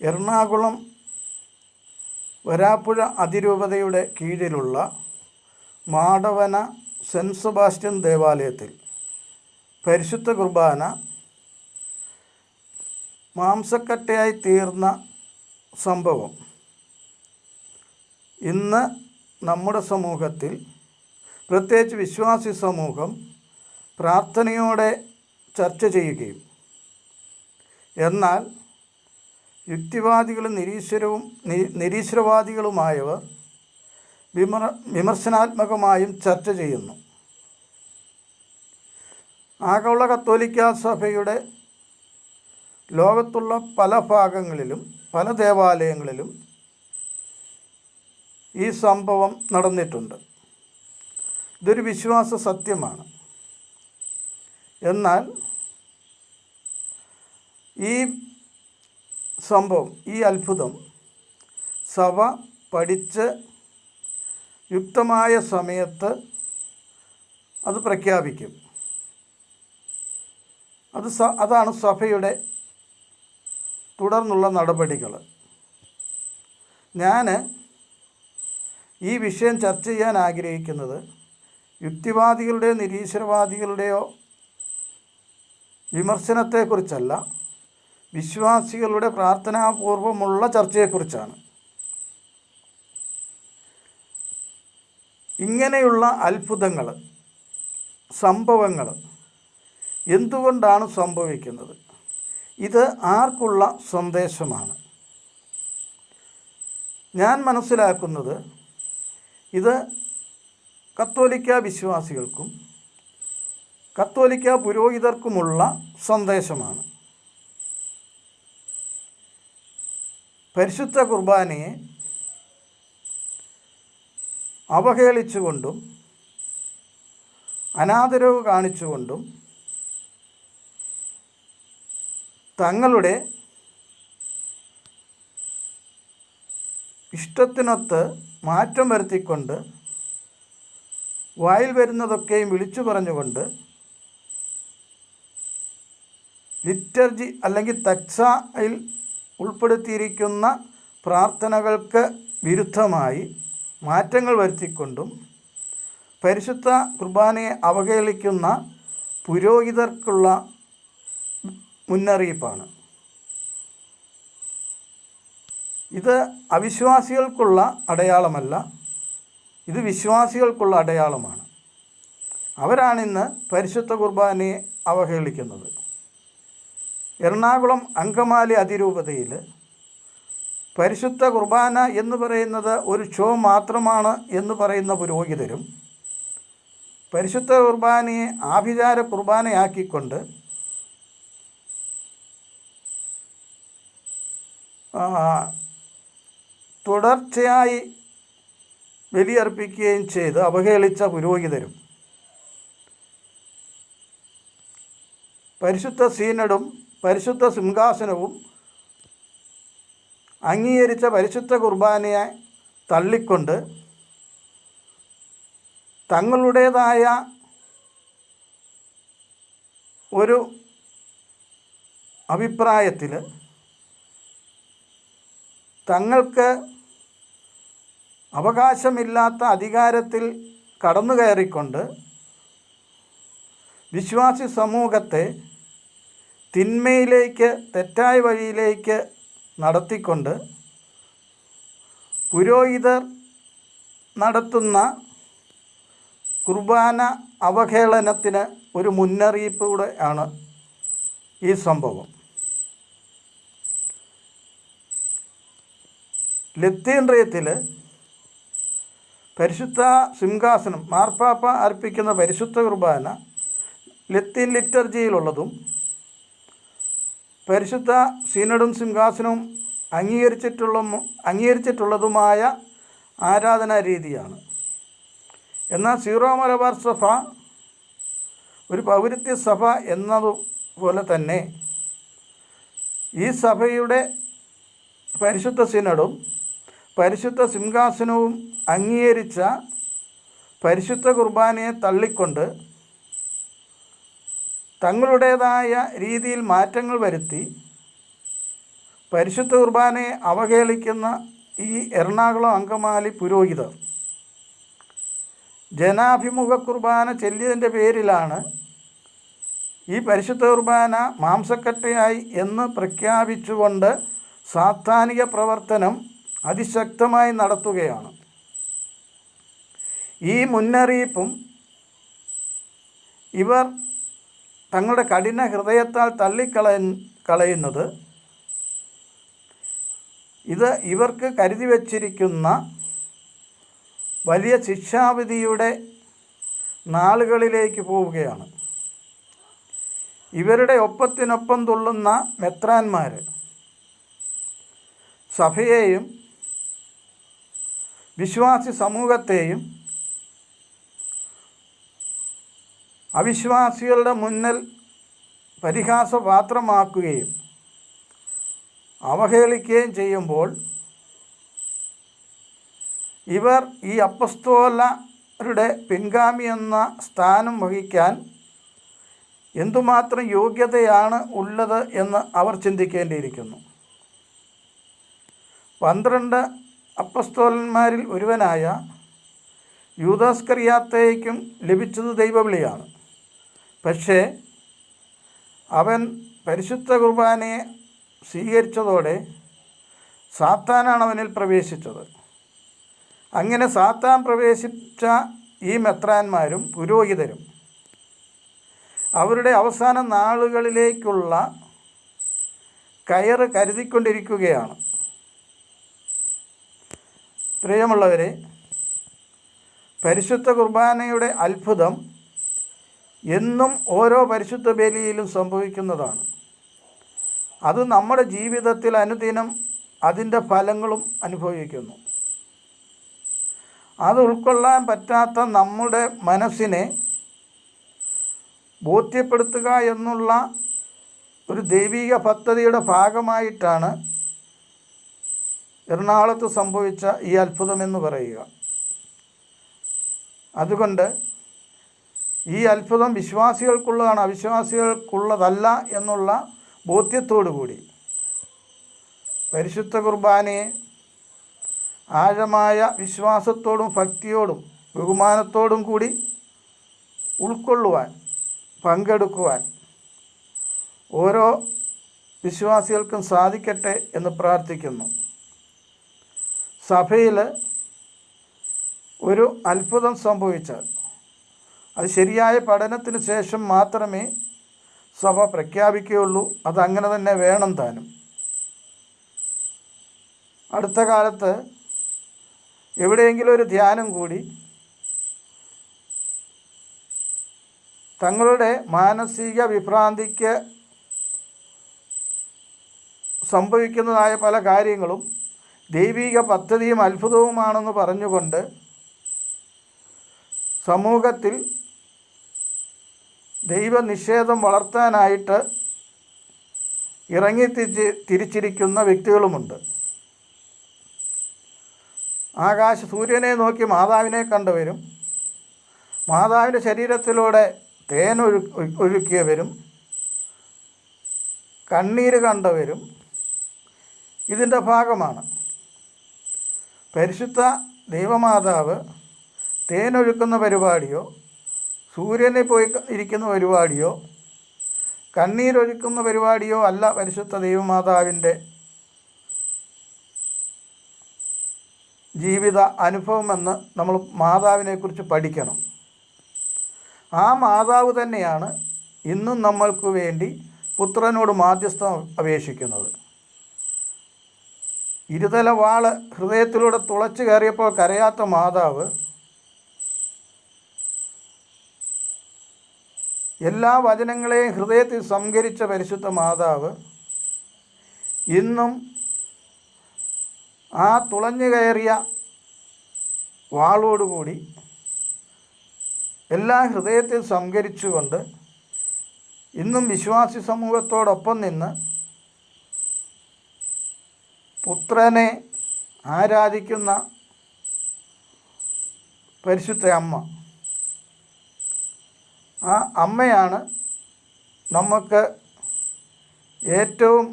എറണാകുളം വരാപ്പുഴ അതിരൂപതയുടെ കീഴിലുള്ള Madavana saint Sebastian ദേവാലയത്തിൽ പരിശുദ്ധ കുർബാന മാംസക്കട്ടയായി തീർന്ന സംഭവം. ഇന്ന് നമ്മുടെ സമൂഹത്തിൽ പ്രത്യേകിച്ച് വിശ്വാസി സമൂഹം പ്രാർത്ഥനയോടെ ചർച്ച ചെയ്യുകയും എന്നാൽ യുക്തിവാദികളും നിരീശ്വരവും നിരീശ്വരവാദികളുമായവ നിരീശ്വരവാദികളുമായവർ വിമർ വിമർശനാത്മകമായും ചർച്ച ചെയ്യുന്നു. ആഗോള കത്തോലിക്ക സഭയുടെ ലോകത്തുള്ള പല ഭാഗങ്ങളിലും പല ദേവാലയങ്ങളിലും ഈ സംഭവം നടന്നിട്ടുണ്ട്. ഇതൊരു വിശ്വാസ സത്യമാണ്. എന്നാൽ ഈ സംഭവം. ഈ അത്ഭുതം സഭ പഠിച്ച് യുക്തമായ സമയത്ത് അത് പ്രഖ്യാപിക്കും. അത് സ അതാണ് സഭയുടെ തുടർന്നുള്ള നടപടികൾ. ഞാൻ ഈ വിഷയം ചർച്ച ചെയ്യാൻ ആഗ്രഹിക്കുന്നത് യുക്തിവാദികളുടെയോ നിരീശ്വരവാദികളുടെയോ വിമർശനത്തെക്കുറിച്ചല്ല. വിശ്വാസികളുടെ പ്രാർത്ഥനാപൂർവമുള്ള ചർച്ചയെക്കുറിച്ചാണ്. ഇങ്ങനെയുള്ള അത്ഭുതങ്ങൾ സംഭവങ്ങൾ എന്തുകൊണ്ടാണ് സംഭവിക്കുന്നത്? ഇത് ആർക്കുള്ള സന്ദേശമാണ്? ഞാൻ മനസ്സിലാക്കുന്നത് ഇത് കത്തോലിക്ക വിശ്വാസികൾക്കും കത്തോലിക്ക പുരോഹിതർക്കുമുള്ള സന്ദേശമാണ്. പരിശുദ്ധ കുർബാനയെ അവഹേളിച്ചുകൊണ്ടും അനാദരവ് കാണിച്ചുകൊണ്ടും തങ്ങളുടെ ഇഷ്ടത്തിനൊത്ത് മാറ്റം വരുത്തിക്കൊണ്ട് വായിൽ വരുന്നതൊക്കെയും വിളിച്ചു പറഞ്ഞുകൊണ്ട് ലിറ്റർജി അല്ലെങ്കിൽ തക്സയിൽ ഉൾപ്പെടുത്തിയിരിക്കുന്ന പ്രാർത്ഥനകൾക്ക് വിരുദ്ധമായി മാറ്റങ്ങൾ വരുത്തിക്കൊണ്ടും പരിശുദ്ധ കുർബാനയെ അവഹേളിക്കുന്ന പുരോഹിതർക്കുള്ള മുന്നറിയിപ്പാണ്. ഇത് അവിശ്വാസികൾക്കുള്ള അടയാളമല്ല ഇത് വിശ്വാസികൾക്കുള്ള അടയാളമാണ്. അവരാണിന്ന് പരിശുദ്ധ കുർബാനയെ അവഹേളിക്കുന്നത്. എറണാകുളം അങ്കമാലി അതിരൂപതയിൽ പരിശുദ്ധ കുർബാന എന്ന് പറയുന്നത് ഒരു ഷോ മാത്രമാണ് എന്ന് പറയുന്ന പുരോഹിതരും പരിശുദ്ധ കുർബാനയെ ആഭിചാര കുർബാനയാക്കിക്കൊണ്ട് തുടർച്ചയായി ബലിയർപ്പിക്കുകയും ചെയ്ത് അവഹേളിച്ച പുരോഹിതരും പരിശുദ്ധ സീനഡും പരിശുദ്ധ സിംഹാസനവും അംഗീകരിച്ച പരിശുദ്ധ കുർബാനയെ തള്ളിക്കൊണ്ട് തങ്ങളുടേതായ ഒരു അഭിപ്രായത്തിൽ തങ്ങൾക്ക് അവകാശമില്ലാത്ത അധികാരത്തിൽ കടന്നു കയറിക്കൊണ്ട് വിശ്വാസി സമൂഹത്തെ തിന്മയിലേക്ക് തെറ്റായ വഴിയിലേക്ക് നടത്തിക്കൊണ്ട് പുരോഹിതർ നടത്തുന്ന കുർബാന അവഹേളനത്തിന് ഒരു മുന്നറിയിപ്പ് കൂടെ ആണ് ഈ സംഭവം. ലത്തീന്ദ്രിയത്തിൽ പരിശുദ്ധ സിംഹാസനം മാർപ്പാപ്പ അർപ്പിക്കുന്ന പരിശുദ്ധ കുർബാന ലത്തീൻ ലിറ്റർജിയിലുള്ളതും പരിശുദ്ധ സീനഡും സിംഹാസനവും അംഗീകരിച്ചിട്ടുള്ള അംഗീകരിച്ചിട്ടുള്ളതുമായ ആരാധനാ രീതിയാണ്. എന്നാൽ സീറോ മലബാർ സഭ ഒരു പൗരത്യ സഭ എന്നതുപോലെ തന്നെ ഈ സഭയുടെ പരിശുദ്ധ സിനഡും പരിശുദ്ധ സിംഹാസനവും അംഗീകരിച്ച പരിശുദ്ധ കുർബാനയെ തള്ളിക്കൊണ്ട് തങ്ങളുടേതായ രീതിയിൽ മാറ്റങ്ങൾ വരുത്തി പരിശുദ്ധ കുർബാനയെ അവഹേളിക്കുന്ന ഈ എറണാകുളം അങ്കമാലി പുരോഹിതർ. ജനാഭിമുഖ കുർബാന ചെല്ലിയതിന്റെ പേരിലാണ് ഈ പരിശുദ്ധ കുർബാന മാംസക്കട്ടയായി എന്ന് പ്രഖ്യാപിച്ചുകൊണ്ട് സാത്താനിക പ്രവർത്തനം അതിശക്തമായി നടത്തുകയാണ്. ഈ മുന്നറിയിപ്പും ഇവർ തങ്ങളുടെ കഠിന ഹൃദയത്താൽ തള്ളിക്കളയ കളയുന്നത്. ഇത് ഇവർക്ക് കരുതി വച്ചിരിക്കുന്ന വലിയ ശിക്ഷാവിധിയുടെ നാളുകളിലേക്ക് പോവുകയാണ്. ഇവരുടെ ഒപ്പത്തിനൊപ്പം തുള്ളുന്ന മെത്രാന്മാർ സഭയെയും വിശ്വാസി സമൂഹത്തെയും അവിശ്വാസികളുടെ മുന്നിൽ പരിഹാസപാത്രമാക്കുകയും അവഹേളിക്കുകയും ചെയ്യുമ്പോൾ ഇവർ ഈ അപ്പസ്തോലരുടെ പിൻഗാമി എന്ന സ്ഥാനം വഹിക്കാൻ എന്തുമാത്രം യോഗ്യതയാണ് ഉള്ളത് എന്ന് അവർ ചിന്തിക്കേണ്ടിയിരിക്കുന്നു. പന്ത്രണ്ട് അപ്പസ്തോലന്മാരിൽ ഒരുവനായ യൂദാസ്കറിയാത്തേക്കും ലഭിച്ചത് ദൈവവിളിയാണ്. പക്ഷേ അവൻ പരിശുദ്ധ കുർബാനയെ സ്വീകരിച്ചതോടെ സാത്താനാണ് അവനിൽ പ്രവേശിച്ചത്. അങ്ങനെ സാത്താൻ പ്രവേശിച്ച ഈ മെത്രാന്മാരും പുരോഹിതരും അവരുടെ അവസാന നാളുകളിലേക്കുള്ള കയറ് കരുതിക്കൊണ്ടിരിക്കുകയാണ്. പ്രിയമുള്ളവരെ പരിശുദ്ധ കുർബാനയുടെ അത്ഭുതം എന്നും ഓരോ പരിശുദ്ധ ബലിയിലും സംഭവിക്കുന്നതാണ്. അത് നമ്മുടെ ജീവിതത്തിൽ അനുദിനം അതിന്റെ ഫലങ്ങളും അനുഭവിക്കുന്നു. അത് ഉൾക്കൊള്ളാൻ പറ്റാത്ത നമ്മുടെ മനസ്സിനെ ബോധ്യപ്പെടുത്തുക എന്നുള്ള ഒരു ദൈവിക പദ്ധതിയുടെ ഭാഗമായിട്ടാണ് എറണാകുളത്ത് സംഭവിച്ച ഈ അത്ഭുതമെന്ന് പറയുക. അതുകൊണ്ട് ഈ അത്ഭുതം വിശ്വാസികൾക്കുള്ളതാണ്. അവിശ്വാസികൾക്കുള്ളതല്ല എന്നുള്ള ബോധ്യത്തോടു കൂടി പരിശുദ്ധ കുർബാനയെ ആഴമായ വിശ്വാസത്തോടും ഭക്തിയോടും ബഹുമാനത്തോടും കൂടി ഉൾക്കൊള്ളുവാൻ പങ്കെടുക്കുവാൻ ഓരോ വിശ്വാസികൾക്കും സാധിക്കട്ടെ എന്ന് പ്രാർത്ഥിക്കുന്നു. സഭയിൽ ഒരു അത്ഭുതം സംഭവിച്ചാൽ അത് ശരിയായ പഠനത്തിന് ശേഷം മാത്രമേ സഭ പ്രഖ്യാപിക്കുകയുള്ളൂ. അതങ്ങനെ തന്നെ വേണം താനും. അടുത്ത കാലത്ത് എവിടെയെങ്കിലും ഒരു ധ്യാനം കൂടി തങ്ങളുടെ മാനസിക വിഭ്രാന്തിക്ക് സംഭവിക്കുന്നതായ പല കാര്യങ്ങളും ദൈവിക പദ്ധതിയും അത്ഭുതവുമാണെന്ന് പറഞ്ഞുകൊണ്ട് സമൂഹത്തിൽ ദൈവനിഷേധം വളർത്താനായിട്ട് ഇറങ്ങി തിരിച്ച് തിരിച്ചിരിക്കുന്ന വ്യക്തികളുമുണ്ട്. ആകാശ സൂര്യനെ നോക്കി മാതാവിനെ കണ്ടുവരും മാതാവിന്റെ ശരീരത്തിലൂടെ തേൻ ഒഴു ഒഴുക്കിയവരും കണ്ണീര് കണ്ടവരും ഇതിന്റെ ഭാഗമാണ്. പരിശുദ്ധ ദൈവമാതാവ് തേനൊഴുക്കുന്ന പരിപാടിയോ സൂര്യനെ പോയി ഇരിക്കുന്ന പരിപാടിയോ കണ്ണീരൊഴുക്കുന്ന പരിപാടിയോ അല്ല പരിശുദ്ധ ദൈവമാതാവിന്റെ ജീവിത അനുഭവമെന്ന് നമ്മൾ മാതാവിനെക്കുറിച്ച് പഠിക്കണം. ആ മാതാവ് തന്നെയാണ് ഇന്നും നമ്മൾക്ക് വേണ്ടി പുത്രനോട് മാധ്യസ്ഥം അപേക്ഷിക്കുന്നത്. ഇരുതല വാൾ ഹൃദയത്തിലൂടെ തുളച്ചു കയറിയപ്പോൾ കരയാത്ത മാതാവ് എല്ലാ വചനങ്ങളെയും ഹൃദയത്തിൽ സംഹരിച്ച പരിശുദ്ധ മാതാവ് ഇന്നും ആ തുളഞ്ഞു കയറിയ വാളോടുകൂടി എല്ലാ ഹൃദയത്തിൽ സംഹരിച്ചുകൊണ്ട് ഇന്നും വിശ്വാസി സമൂഹത്തോടൊപ്പം നിന്ന് പുത്രനെ ആരാധിക്കുന്ന പരിശുദ്ധ അമ്മ ആ അമ്മയാണ് നമുക്ക് ഏറ്റവും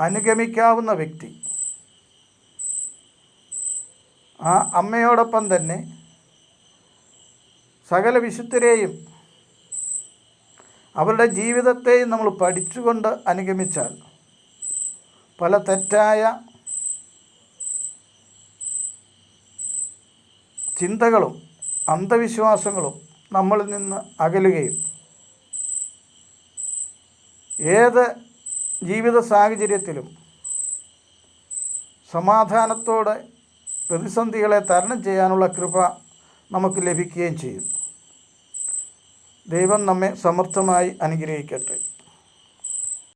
അനുഗമിക്കാവുന്ന വ്യക്തി. ആ അമ്മയോടൊപ്പം തന്നെ സകല വിശുദ്ധരെയും അവരുടെ ജീവിതത്തെയും നമ്മൾ പഠിച്ചുകൊണ്ട് അനുഗമിച്ചാൽ പല തെറ്റായ ചിന്തകളും അന്ധവിശ്വാസങ്ങളും നമ്മളിൽ നിന്ന് അകലുകയും ഏത് ജീവിത സാഹചര്യത്തിലും സമാധാനത്തോടെ പ്രതിസന്ധികളെ തരണം ചെയ്യാനുള്ള കൃപ നമുക്ക് ലഭിക്കുകയും ചെയ്യും. ദൈവം നമ്മെ സമർത്ഥമായി അനുഗ്രഹിക്കട്ടെ.